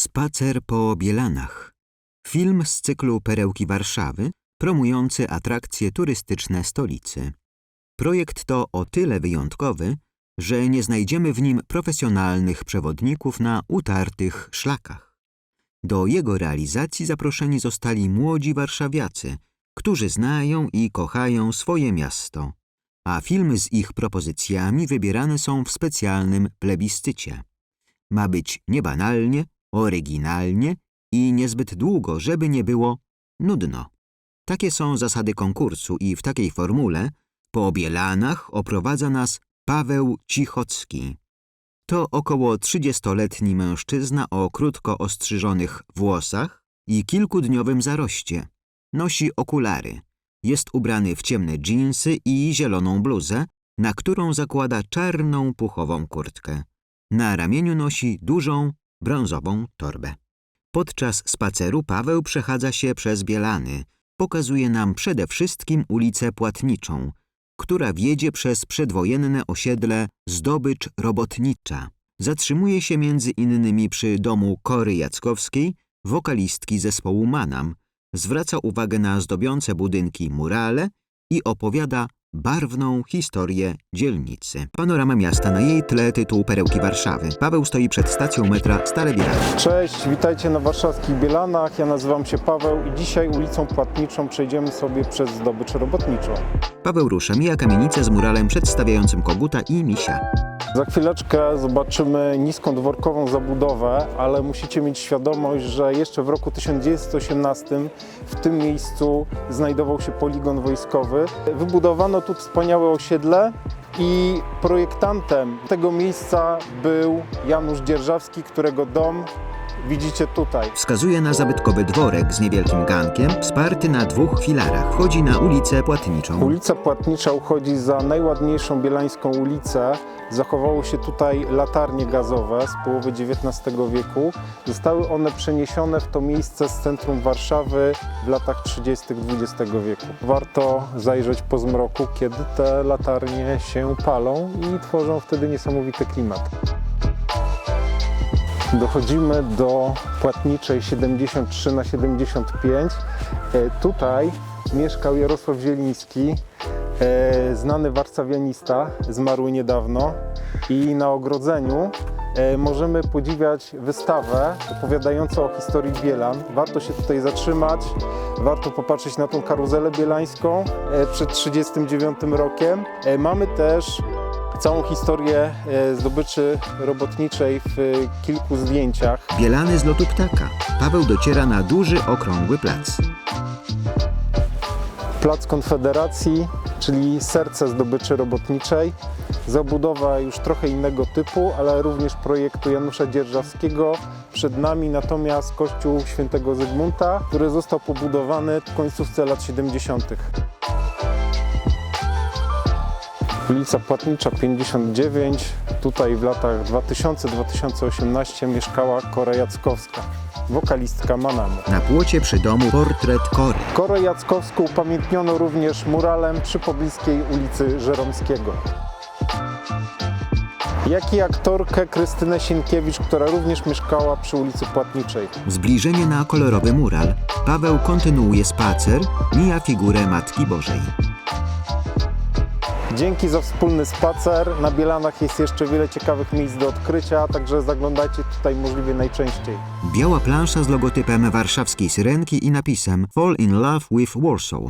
Spacer po Bielanach. Film z cyklu Perełki Warszawy, promujący atrakcje turystyczne stolicy. Projekt to o tyle wyjątkowy, że nie znajdziemy w nim profesjonalnych przewodników na utartych szlakach. Do jego realizacji zaproszeni zostali młodzi warszawiacy, którzy znają i kochają swoje miasto, a filmy z ich propozycjami wybierane są w specjalnym plebiscycie. Ma być niebanalnie, oryginalnie i niezbyt długo, żeby nie było nudno. Takie są zasady konkursu i w takiej formule po Bielanach oprowadza nas Paweł Cichocki. To około 30-letni mężczyzna o krótko ostrzyżonych włosach i kilkudniowym zaroście. Nosi okulary. Jest ubrany w ciemne dżinsy i zieloną bluzę, na którą zakłada czarną puchową kurtkę. Na ramieniu nosi dużą, brązową torbę. Podczas spaceru Paweł przechadza się przez Bielany. Pokazuje nam przede wszystkim ulicę Płatniczą, która wiedzie przez przedwojenne osiedle Zdobycz Robotnicza. Zatrzymuje się między innymi przy domu Kory Jackowskiej, wokalistki zespołu Manam. Zwraca uwagę na zdobiące budynki murale i opowiada barwną historię dzielnicy. Panorama miasta na jej tle tytuł Perełki Warszawy. Paweł stoi przed stacją metra Stare Bielany. Cześć, witajcie na warszawskich Bielanach. Ja nazywam się Paweł i dzisiaj ulicą Płatniczą przejdziemy sobie przez zdobycz robotniczą. Paweł rusza, mija kamienicę z muralem przedstawiającym koguta i misia. Za chwileczkę zobaczymy niską dworkową zabudowę, ale musicie mieć świadomość, że jeszcze w roku 1918 w tym miejscu znajdował się poligon wojskowy. Wybudowano tu wspaniałe osiedle i projektantem tego miejsca był Janusz Dzierżawski, którego dom widzicie tutaj. Wskazuje na zabytkowy dworek z niewielkim gankiem, wsparty na dwóch filarach. Wchodzi na ulicę Płatniczą. Ulica Płatnicza uchodzi za najładniejszą bielańską ulicę. Zachowało się tutaj latarnie gazowe z połowy XIX wieku. Zostały one przeniesione w to miejsce z centrum Warszawy w latach 30. XX wieku. Warto zajrzeć po zmroku, kiedy te latarnie się palą i tworzą wtedy niesamowity klimat. Dochodzimy do płatniczej 73 na 75. E, Tutaj mieszkał Jarosław Zieliński, e, znany warszawianista, zmarły niedawno. I na ogrodzeniu e, możemy podziwiać wystawę opowiadającą o historii Bielan. Warto się tutaj zatrzymać, warto popatrzeć na tą karuzelę bielańską przed 39 rokiem. Mamy też całą historię e, zdobyczy robotniczej w e, kilku zdjęciach. Bielany z lotu ptaka. Paweł dociera na duży, okrągły plac. Plac Konfederacji, czyli serce zdobyczy robotniczej. Zabudowa już trochę innego typu, ale również projektu Janusza Dzierżawskiego. Przed nami natomiast kościół świętego Zygmunta, który został pobudowany w końcówce lat 70. Ulica Płatnicza 59. Tutaj w latach 2000-2018 mieszkała Kora Jackowska, wokalistka Manamu. Na płocie przy domu portret Kory. Korę Jackowską upamiętniono również muralem przy pobliskiej ulicy Żeromskiego. Jak i aktorkę Krystynę Sienkiewicz, która również mieszkała przy ulicy Płatniczej. Zbliżenie na kolorowy mural. Paweł kontynuuje spacer, mija figurę Matki Bożej. Dzięki za wspólny spacer. Na Bielanach jest jeszcze wiele ciekawych miejsc do odkrycia, także zaglądajcie tutaj możliwie najczęściej. Biała plansza z logotypem warszawskiej syrenki i napisem Fall in Love with Warsaw.